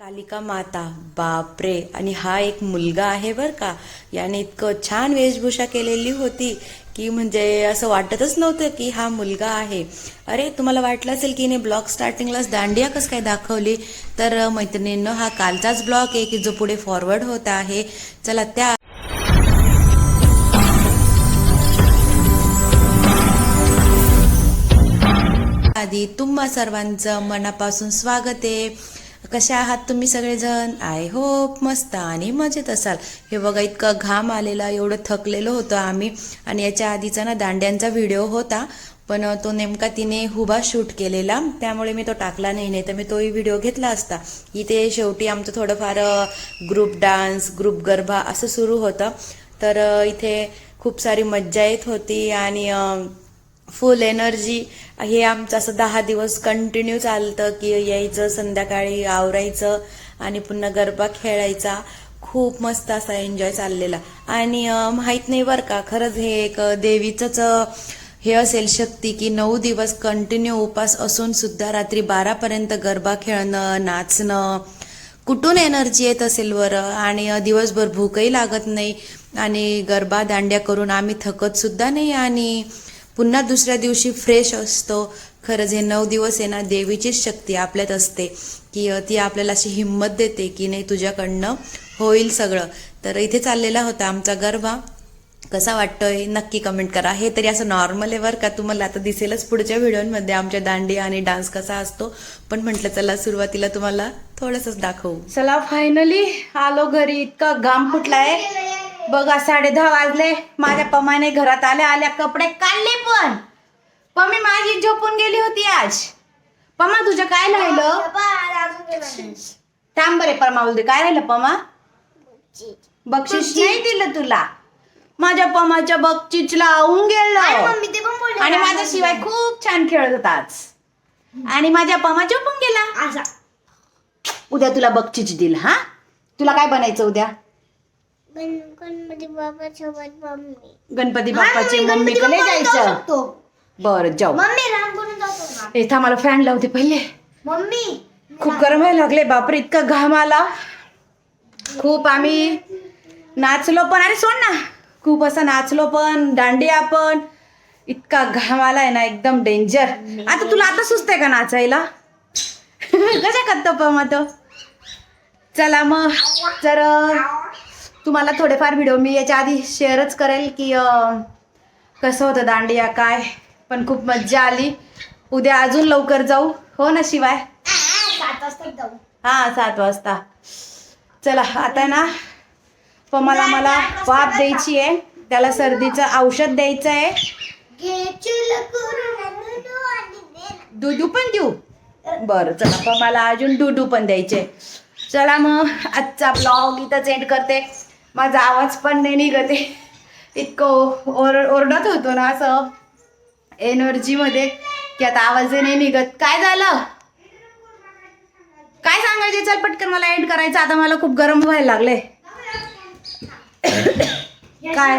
कालिका माता बापरे. आणि हा एक मुलगा आहे बर का. याने इतकं छान वेशभूषा केलेली होती की म्हणजे असं वाटतच नव्हतं की हा मुलगा आहे. अरे तुम्हाला वाटलं असेल की हिने ब्लॉग स्टार्टिंगलाच दांडिया कसं काय दाखवली? तर अं, मैत्रिणींनो हा कालचाच ब्लॉग आहे की जो पुढे फॉरवर्ड होत आहे. चला त्या आधी तुम्हा सर्वांचं मनापासून स्वागत आहे. कसे आहात तुम्ही सगळेजण? आय होप मस्त आणि मजेत असाल. हे बघा इतकं घाम आलेला एवढं थकलेलो होतो आम्ही. आणि याच्या आधीचा ना दांड्यांचा व्हिडिओ होता. पण तो नेमका तिने हुबा शूट केलेला. त्यामुळे मी तो टाकला नाही नाही तर मी तोही व्हिडिओ घेतला असता. इथे शेवटी आमचं थोडंफार ग्रुप डान्स ग्रुप गरबा असं सुरू होतं. तर इथे खूप सारी मज्जा येत होती आणि फुल एनर्जी हे आमचं असं दहा दिवस कंटिन्यू चालतं की यायचं संध्याकाळी आवरायचं आणि पुन्हा गरबा खेळायचा. खूप मस्त असा एन्जॉय चाललेला. आणि माहीत माहीत नाही बरं का खरंच हे एक देवीचंच हे असेल शक्ती की नऊ दिवस कंटिन्यू उपास असून सुद्धा रात्री बारापर्यंत गरबा खेळणं नाचणं कुठून एनर्जी येत असेल बरं? आणि दिवसभर भूकही लागत नाही आणि गरबा दांड्या करून आम्ही थकत सुद्धा नाही आणि पुन्हा दुसऱ्या दिवशी फ्रेश असतो. खरंच हे नऊ दिवस आहे ना देवीचीच शक्ती आपल्यात असते. की ती आपल्याला अशी हिंमत देते की नाही तुझ्याकडनं होईल सगळं. तर इथे चाललेला होता आमचा गरबा. कसा वाटतोय? नक्की कमेंट करा. हे तरी असं नॉर्मल आहे बरं का? तुम्हाला आता दिसेलच पुढच्या व्हिडिओमध्ये आमच्या दांडी आणि डान्स कसा असतो. पण म्हटलं चला सुरुवातीला तुम्हाला थोडंसंच दाखवू. चला फायनली आलो घरी. इतका घाम फुटलाय. बघा साडे दहा वाजले. माझ्या पमाने घरात आल्या आल्या कपडे काढले पण. पम्मी माझी झोपून गेली होती आज. पमा तुझं काय राहिलं? थांब बरे परमा बोलते. काय राहिलं पमा? बक्षीस. नाही दिलं तुला. माझ्या पमाच्या बक्षीस लावून गेलं. आणि माझ्याशिवाय खूप छान खेळत होता आज. आणि माझ्या पमा झोपून गेला. उद्या तुला बक्षीस दिल हा? तुला काय बनायचं उद्या? गणपती बाबा सोबत मम्मी. गणपती बाप्पाची मम्मीकडे जायचं. बरं जाऊ. मम्मी राम बनून जातो ना. मला फॅन लावते पहिले. मम्मी खूप गरम व्हायला लागले बापरे इतका घाम आला. खूप आम्ही नाचलो पण अरे सोड ना. खूप असं नाचलो पण दांडिया पण. इतका घाम आलाय ना एकदम डेंजर आता तुला आता सुचतंय का नाचायला? कशा करतो पण मग तो? चला मग जर अं, तुम्हाला थोडेफार व्हिडिओ मी याच्या आधी शेअरच करेल की कसं होतं दांडिया काय? पण खूप मज्जा आली. उद्या अजून लवकर जाऊ. हो ना शिवाय? सात वाजता हा सात वाजता. चला आता ना पमाला मला वाफ द्यायची आहे. त्याला सर्दीचं औषध द्यायचं आहे. घेचुल दुधू पण देऊ? बरं चला पमाला अजून डुडू पण द्यायचे. चला मग आजचा ब्लॉग इथंच एंड करते. माझा आवाज पण नाही निघते इतकं ओर ओरडत होतो ना असं एनर्जीमध्ये की आता आवाजही नाही निघत. काय झालं? काय सांगायचे? चल पटकन मला एंड करायचं. आता मला खूप गरम व्हायला लागले काय?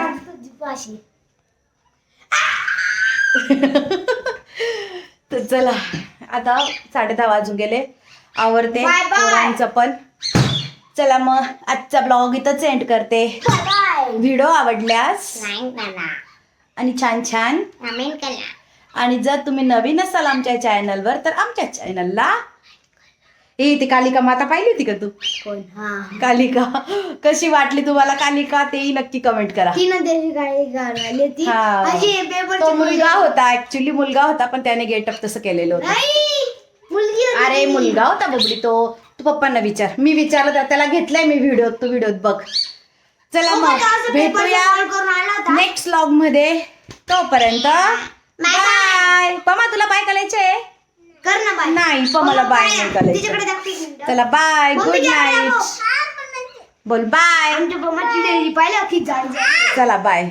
तर चला आता साडे दहा वाजून गेले. पोरांचं पण. चला मग आजचा ब्लॉग इथंच एंड करते. बाय व्हिडिओ आवडल्यास आणि छान छान. आणि जर तुम्ही नवीन असाल आमच्या चॅनलवर तर आमच्या चॅनलला ए ती कालिका माता पाहिली होती का तू? हा. कालिका. कशी वाटली तुम्हाला कालिका? तेही नक्की कमेंट करा. तो मुलगा. होता ऍक्च्युली मुलगा होता पण त्याने गेटअप तसं केलेलं होतं. अरे मुलगा होता बबडी तू. पप्पांना विचार. मी विचारलं तर त्याला घेतलाय मी व्हिडिओ तू व्हिडिओत बघ. चला मग भेटूया नेक्स्ट व्लॉगमध्ये. तोपर्यंत बाय पमा तुला बाय करायचंय कर ना बाय नाही पमाला बाय नाही करायचं. चला बाय गुड नाईट. बोल बाय चला बाय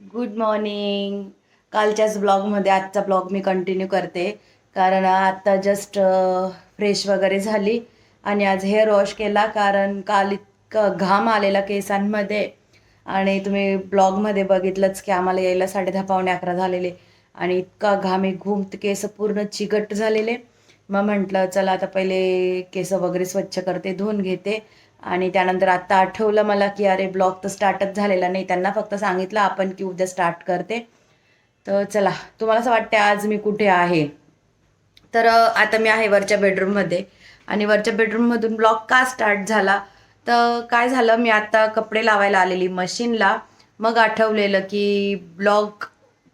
गुड मॉर्निंग कालच्याच ब्लॉगमध्ये आजचा ब्लॉग मी कंटिन्यू करते. कारण आत्ता जस्ट फ्रेश वगैरे झाली. आणि आज हेअर वॉश केला कारण काल इतकं घाम आलेला केसांमध्ये. आणि तुम्ही ब्लॉगमध्ये बघितलंच की आम्हाला यायला साडे दहा पावणे अकरा झालेले. आणि इतका घाम आहे घुम केस पूर्ण चिकट झालेले. मग म्हटलं चला आता पहिले केस वगैरे स्वच्छ करते धुवून घेते. आणि त्यानंतर आत्ता आठवलं मला की अरे ब्लॉग तर स्टार्टच झालेला नाही. त्यांना फक्त सांगितलं आपण की उद्या स्टार्ट करते. तर चला तुम्हाला असं वाटते आज मी कुठे आहे? तर आता मी आहे वरच्या बेडरूममध्ये आणि वरच्या बेडरूममधून ब्लॉग का स्टार्ट झाला? तर काय झालं? मी आता कपडे लावायला आलेली मशीनला मग आठवलेलं की ब्लॉग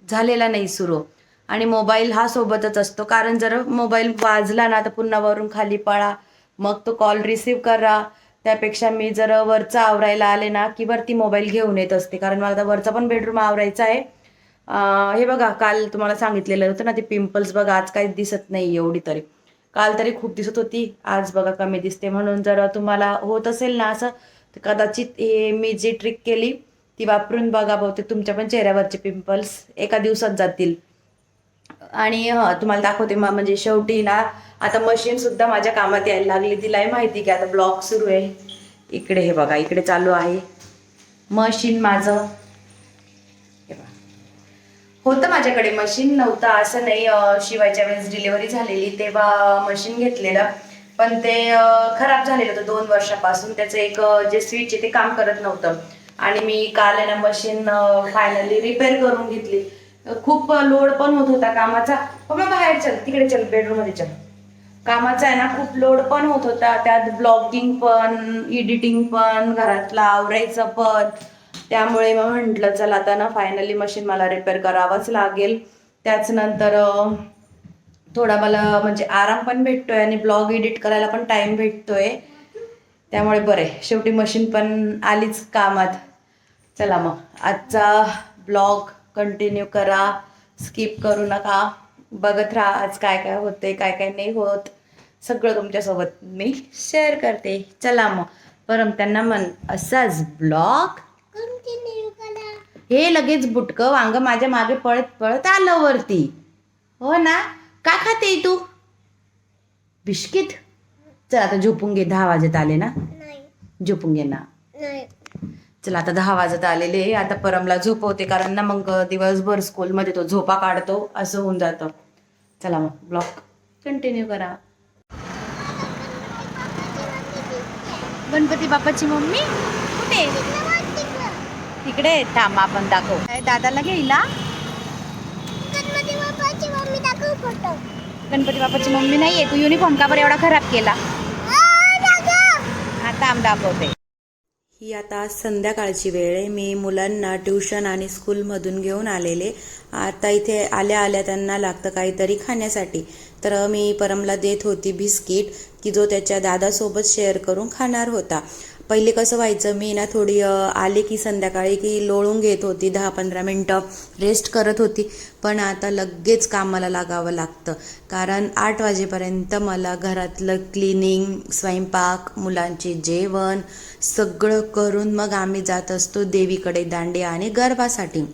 झालेला नाही सुरू. आणि मोबाईल हा सोबतच असतो. कारण जर मोबाईल वाजला ना तर पुन्हा वरून खाली पळा. मग तो कॉल रिसीव करा. त्यापेक्षा मी जर वरचा आवरायला आले ना की वरती मोबाईल घेऊन येत असते. कारण मला आता वरचा पण बेडरूम आवरायचा आहे. हे बघा काल तुम्हाला सांगितलेलं होतं ना ते पिंपल्स बघा आज काही दिसत नाही एवढी तरी. काल तरी खूप दिसत होती आज बघा कमी दिसते. म्हणून जर तुम्हाला होत असेल ना असं तर कदाचित हे मी जी ट्रिक केली ती वापरून बघा बहुतेक तुमच्या पण चेहऱ्यावरचे पिंपल्स एका दिवसात जातील. आणि हां तुम्हाला दाखवते मग म्हणजे शेवटी ना आता मशीन सुद्धा माझ्या कामात यायला लागली. तिलाही माहिती की आता ब्लॉक सुरू आहे. इकडे हे बघा इकडे चालू आहे. मशीन माझं. होतं माझ्याकडे. मशीन नव्हतं असं नाही शिवायच्या वेळेस डिलिव्हरी झालेली तेव्हा मशीन घेतलेलं. पण ते खराब झालेलं होतं दोन वर्षापासून. त्याचं एक जे स्विच आहे ते काम करत नव्हतं. आणि मी काल आहे ना मशीन फायनली रिपेअर करून घेतली. खूप लोड पण होत होता कामाचा. पण मग बाहेर चल तिकडे चल बेडरूममध्ये चल. कामाचा आहे ना खूप लोड पण होत होता. त्यात ब्लॉगिंग पण एडिटिंग पण घरातलं आवरायचं पण. त्यामुळे मग म्हटलं चला आता ना फायनली मशीन मला रिपेअर करावंच लागेल. त्याचनंतर थोडा मला म्हणजे आराम पण भेटतोय आणि ब्लॉग एडिट करायला पण टाइम भेटतोय. त्यामुळे बरं आहे. शेवटी मशीन पण आलीच कामात. चला मग आजचा ब्लॉग कंटिन्यू करा. स्किप करू नका. बघत राहा आज काय काय होते काय काय नाही होत. सगळं तुमच्यासोबत मी शेअर करते. चला मग. परम त्यांना मन असाच ब्लॉग हे लगेच बुटकं वांग माझ्या मागे पळत पळत आलं वरती. हो ना? काय खाते तू? बिस्किट? चल आता झोपून घे दहा वाजत आले ना? नाही. झोपून घे ना. नाही. चला आता दहा वाजत आलेले आता परमला झोपवते कारण ना मग दिवसभर स्कूलमध्ये तो झोपा काढतो असं होऊन जातं. चला मग ब्लॉग कंटिन्यू करा. गणपती बाप्पाची मम्मी कुठे? तिकडे थांब आपण दाखव. काय दादाला घ्यायला गणपती बाप्पाची मम्मी दाखव फोटो गणपती बाप्पाची मम्मी नाहीये तू युनिफॉर्म का बरं एवढा खराब केला? हा थांब दाखवते. ही आता संध्याकाळची वेळ आहे. मी मुलांना ट्युशन आणि स्कूलमधून घेऊन आलेले. आता इथे आल्या आल्या त्यांना लागतं काहीतरी खाण्यासाठी. तर मी परमला देत होती बिस्किट की जो त्याच्या दादासोबत शेअर करून खाणार होता. पहिले कसं व्हायचं मी ना थोडी आले की संध्याकाळी की लोळून घेत होती दहा पंधरा मिनटं रेस्ट करत होती. पण आता लगेच कामाला लागावं लागतं. कारण आठ वाजेपर्यंत मला घरातलं क्लिनिंग स्वयंपाक मुलांचे जेवण सगळं करून मग आम्ही जात असतो देवीकडे दांडिया आणि गरबासाठी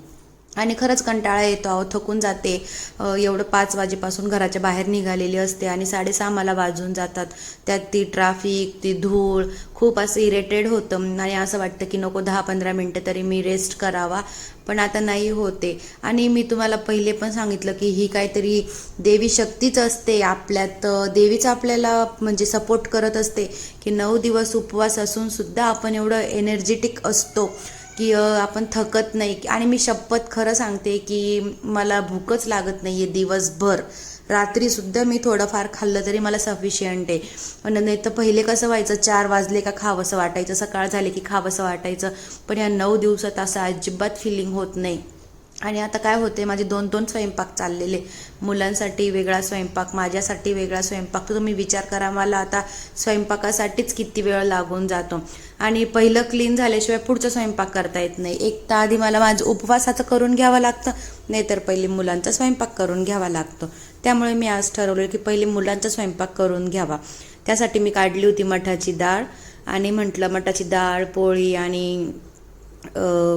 आणि खरंच कंटाळा येतो अहो थकून जाते. एवढं पाच वाजेपासून घराच्या बाहेर निघालेली असते आणि साडेसहा मला वाजून जातात. त्यात ती ट्राफिक ती धूळ खूप असं इरिटेड होतं. आणि असं वाटतं की नको दहा पंधरा मिनटं तरी मी रेस्ट करावा. पण आता नाही होते. आणि मी तुम्हाला पहिले पण सांगितलं की ही काहीतरी देवी शक्तीच असते. आपल्यात देवीच आपल्याला म्हणजे सपोर्ट करत असते. की नऊ दिवस उपवास असून सुद्धा आपण एवढं एनर्जेटिक असतो. की आपण थकत नाही. आणि मी शपथ खरं सांगते की मला भूकच लागत नाही आहे दिवसभर रात्रीसुद्धा मी थोडंफार खाल्लं तरी मला सफिशियंट आहे. पण नाही तर पहिले कसं व्हायचं चार वाजले का खावंसं वाटायचं सकाळ झाले की खावंसं वाटायचं. पण या नऊ दिवसात असं अजिबात फिलिंग होत नाही. आणि आता काय होते माझे दोन दोन स्वयंपाक चाललेले. मुलांसाठी वेगळा स्वयंपाक माझ्यासाठी वेगळा स्वयंपाक. तुम्ही विचार करा मला आता स्वयंपाकासाठीच किती वेळ लागून जातो. आणि पहिलं क्लीन झाल्याशिवाय पुढचा स्वयंपाक करता येत नाही. एक तर आधी मला माझं उपवासाचं करून घ्यावं लागतं नाहीतर पहिले मुलांचा स्वयंपाक करून घ्यावा लागतो. त्यामुळे मी आज ठरवलं की पहिले मुलांचा स्वयंपाक करून घ्यावा. त्यासाठी मी काढली होती मठाची डाळ आणि म्हटलं मठाची डाळ पोळी आणि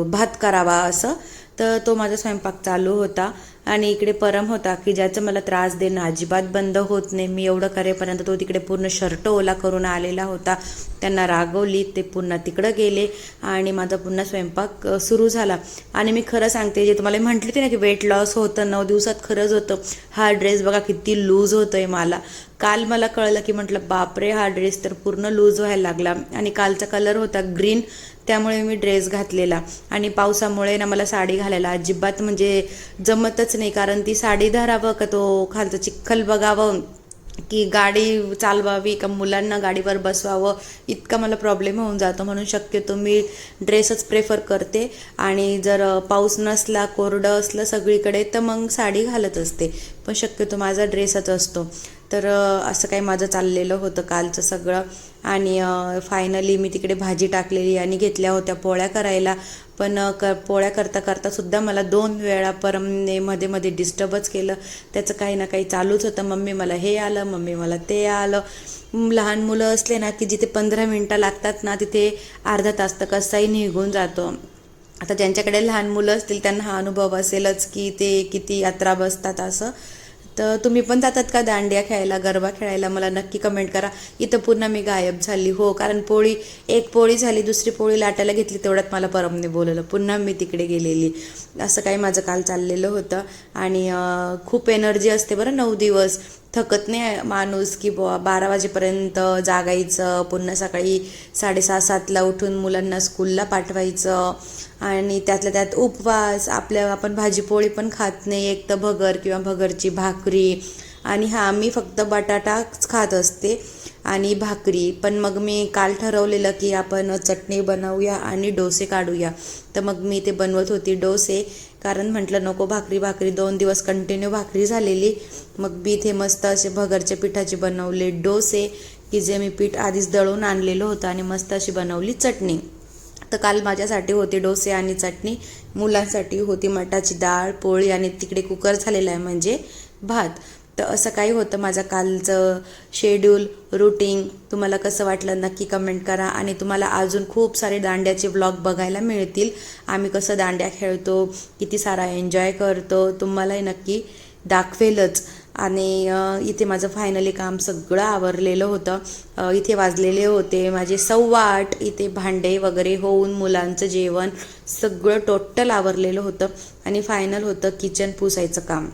भात करावा असं. तर तो माझा स्वयंपाक चालू होता आणि इकडे परम होता की ज्याचं मला त्रास देणं अजिबात बंद होत नाही. मी एवढं करेपर्यंत तो तिकडे पूर्ण शर्ट ओला करून आलेला होता. त्यांना रागवली ते पुन्हा तिकडं गेले आणि माझा पुन्हा स्वयंपाक सुरू झाला. आणि मी खरं सांगते जे तुम्हाला म्हटले ते ना की वेट लॉस होतं नऊ दिवसात खरंच होतं. हा ड्रेस बघा किती लूज होतोय मला. काल मला कळलं की म्हटलं बापरे हा ड्रेस तर पूर्ण लूज व्हायला लागला. आणि कालचा कलर होता ग्रीन त्यामुळे मी ड्रेस घातलेला. आणि पावसामुळे ना मला साडी घालायला अजिबात म्हणजे जमतच नाही. कारण ती साडी धरावं का तो खालचं चिखल बघावं? की गाडी चालवावी का मुलांना गाडीवर बसवावं? इतका मला प्रॉब्लेम होऊन जातो. म्हणून शक्यतो मी ड्रेसच प्रेफर करते. आणि जर पाऊस नसला कोरडं असलं सगळीकडे तर मग साडी घालत असते. पण शक्यतो माझा ड्रेसच असतो. तर असं काही माझं चाललेलं होतं कालचं सगळं. आणि फायनली मी तिकडे भाजी टाकलेली आणि घेतल्या होत्या पोळ्या करायला. पण क पोळ्या करता करता सुद्धा मला दोन वेळा परमने मध्ये मध्ये डिस्टर्बच केलं. त्याचं काही ना काही चालूच होतं. मम्मी मला हे आलं मम्मी मला ते आलं. लहान मुलं असले ना की जिथे पंधरा मिनटं लागतात ना तिथे अर्धा तास तर कसाही निघून जातो. आता ज्यांच्याकडे लहान मुलं असतील त्यांना हा अनुभव असेलच की ते किती यात्रा बसतात असं. तर तुम्ही पण जातात का दांडिया खेळायला गरबा खेळायला? मला नक्की कमेंट करा. इथं पुन्हा मी गायब झाली. हो कारण पोळी एक पोळी झाली दुसरी पोळी लाटायला घेतली तेवढ्यात मला परमने बोलवलं. पुन्हा मी तिकडे गेलेली. असं काही माझं काल चाललेलं होतं. आणि खूप एनर्जी असते बरं नऊ दिवस. थकत नाही माणूस की बुवा बारा वाजेपर्यंत जागायचं पुन्हा सकाळी साडेसहा सातला उठून मुलांना स्कूलला पाठवायचं आणि त्यातल्या त्यात उपवास आपल्या आपण भाजीपोळी पण खात नाही एक तर भगर किंवा भगरची भाकरी आणि हा मी फक्त बटाटाच खात असते आणि भाकरी. पण मग मी काल ठरवलेलं की आपण चटणी बनवूया आणि डोसे काढूया. तर मग मी ते बनवत होती डोसे कारण म्हटलं नको भाकरी भाकरी दोन दिवस कंटिन्यू भाकरी झालेली. मग मी इथे मस्त असे भगरच्या पिठाचे बनवले डोसे की जे मी पीठ आधीच दळून आणलेलं होतं आणि मस्त अशी बनवली चटणी. तर काल माझ्यासाठी होती डोसे आणि चटणी मुलांसाठी होती मटाची डाळ पोळी आणि तिकडे कुकर झालेला आहे म्हणजे भात. तर असं काही होतं. माझं कालचं शेड्यूल रुटीन तुम्हाला कसं वाटलं नक्की कमेंट करा आणि तुम्हाला अजून खूप सारे दांड्याचे ब्लॉग बघायला मिळतील. आम्ही कसं दांड्या खेळतो किती सारा एन्जॉय करतो तुम्हालाही नक्की दाखवेलच. आणि इथे माझं फायनली काम सगळं आवरलेलं होतं. इथे वाजलेले होते माझे सव्वा आठ. इथे भांडे वगैरे होऊन मुलांचं जेवण सगळं टोटल आवरलेलं होतं. आणि फायनल होतं किचन पुसायचं काम.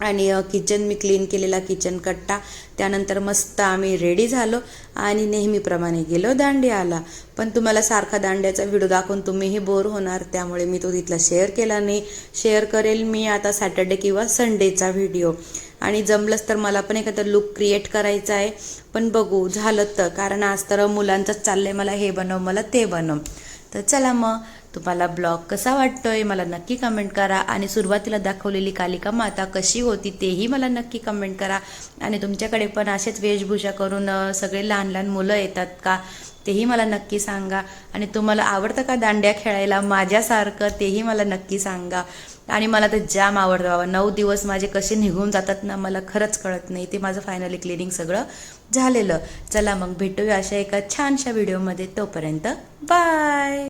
आणि किचन मी क्लीन केलेला किचन कट्टा. त्यानंतर मस्त आम्ही रेडी झालो आणि नेहमीप्रमाणे गेलो दांडियाला. पण तुम्हाला सारखा दांड्याचा व्हिडिओ दाखवून तुम्हीही बोर होणार. त्यामुळे मी तो तिथला शेअर केला नाही. शेअर करेल मी आता सॅटर्डे किंवा संडेचा व्हिडिओ आणि जमलंच तर मला पण एखादा लुक क्रिएट करायचा आहे. पण बघू झालं तर. कारण आज तर मुलांचंच चाललंय मला हे बनव मला ते बनव. तर चला मग. तुम्हाला ब्लॉग कसा वाटतोय मला नक्की कमेंट करा. आणि सुरुवातीला दाखवलेली कालिका माता कशी होती तेही मला नक्की कमेंट करा. आणि तुमच्याकडे पण असेच वेशभूषा करून सगळे लहान लहान मुलं येतात का तेही मला नक्की सांगा. आणि तुम्हाला आवडतं का दांड्या खेळायला? माझ्यासारखं तेही मला नक्की सांगा. आणि मला तर जाम आवडतं बाबा. नऊ दिवस माझे कसे निघून जातात ना मला खरंच कळत नाही. ते माझं फायनली क्लिनिंग सगळं झालेलं. चला मग भेटूया अशा एका छानशा व्हिडिओमध्ये तोपर्यंत बाय